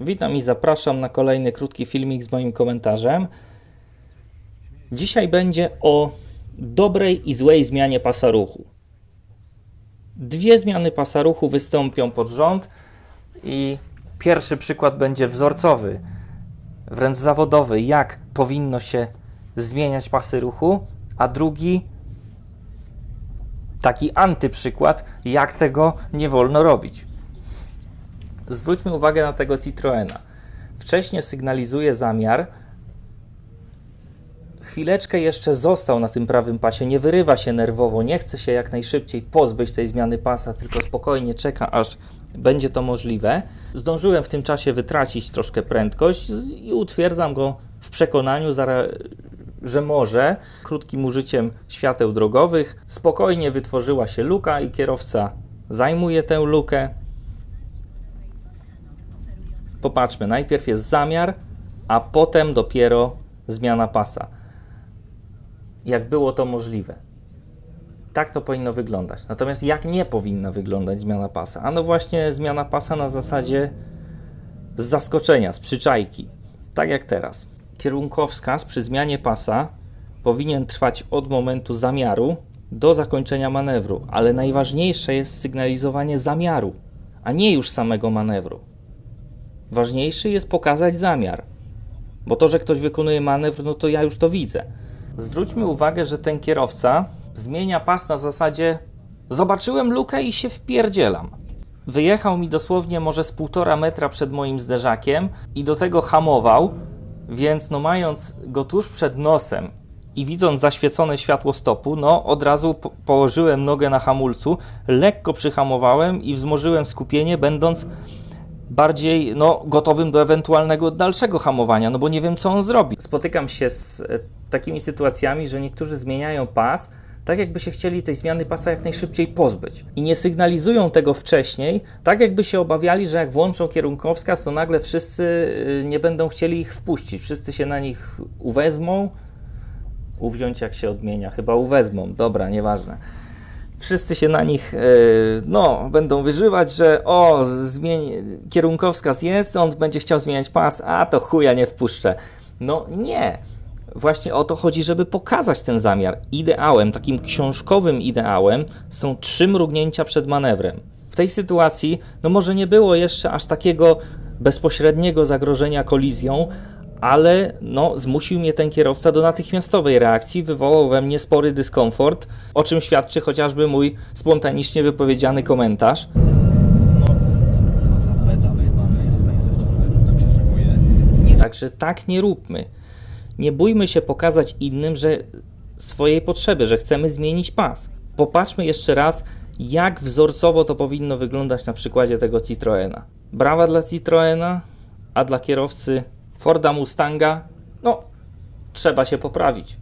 Witam i zapraszam na kolejny krótki filmik z moim komentarzem. Dzisiaj będzie o dobrej i złej zmianie pasa ruchu. Dwie zmiany pasa ruchu wystąpią pod rząd i pierwszy przykład będzie wzorcowy, wręcz zawodowy, jak powinno się zmieniać pasy ruchu, a drugi taki antyprzykład, jak tego nie wolno robić. Zwróćmy uwagę na tego Citroena. Wcześniej sygnalizuje zamiar. Chwileczkę jeszcze został na tym prawym pasie, nie wyrywa się nerwowo, nie chce się jak najszybciej pozbyć tej zmiany pasa, tylko spokojnie czeka, aż będzie to możliwe. Zdążyłem w tym czasie wytracić troszkę prędkość i utwierdzam go w przekonaniu, że może krótkim użyciem świateł drogowych spokojnie wytworzyła się luka i kierowca zajmuje tę lukę. Popatrzmy, najpierw jest zamiar, a potem dopiero zmiana pasa. Jak było to możliwe? Tak to powinno wyglądać. Natomiast jak nie powinna wyglądać zmiana pasa? Ano właśnie zmiana pasa na zasadzie z zaskoczenia, z przyczajki. Tak jak teraz. Kierunkowskaz przy zmianie pasa powinien trwać od momentu zamiaru do zakończenia manewru, ale najważniejsze jest sygnalizowanie zamiaru, a nie już samego manewru. Ważniejszy jest pokazać zamiar. Bo to, że ktoś wykonuje manewr, no to ja już to widzę. Zwróćmy uwagę, że ten kierowca zmienia pas na zasadzie zobaczyłem lukę i się wpierdzielam. Wyjechał mi dosłownie może z półtora metra przed moim zderzakiem i do tego hamował, więc no mając go tuż przed nosem i widząc zaświecone światło stopu, no od razu po- położyłem nogę na hamulcu, lekko przyhamowałem i wzmożyłem skupienie, będąc bardziej no, gotowym do ewentualnego dalszego hamowania, no bo nie wiem, co on zrobi. Spotykam się z e, takimi sytuacjami, że niektórzy zmieniają pas, tak jakby się chcieli tej zmiany pasa jak najszybciej pozbyć. I nie sygnalizują tego wcześniej, tak jakby się obawiali, że jak włączą kierunkowskaz, to nagle wszyscy y, nie będą chcieli ich wpuścić. Wszyscy się na nich uwezmą. Uwziąć jak się odmienia, chyba uwezmą, dobra, nieważne wszyscy się na nich e, no, będą wyżywać, że o, zmień, kierunkowskaz jest, on będzie chciał zmieniać pas, a to chuja nie wpuszczę. No nie. Właśnie o to chodzi, żeby pokazać ten zamiar. Ideałem, takim książkowym ideałem są trzy mrugnięcia przed manewrem. W tej sytuacji, no może nie było jeszcze aż takiego bezpośredniego zagrożenia kolizją, ale no, zmusił mnie ten kierowca do natychmiastowej reakcji, wywołał we mnie spory dyskomfort, o czym świadczy chociażby mój spontanicznie wypowiedziany komentarz. Także tak nie róbmy. Nie bójmy się pokazać innym, że swojej potrzeby, że chcemy zmienić pas. Popatrzmy jeszcze raz, jak wzorcowo to powinno wyglądać na przykładzie tego Citroena. Brawa dla Citroena, a dla kierowcy Forda Mustanga, no, trzeba się poprawić.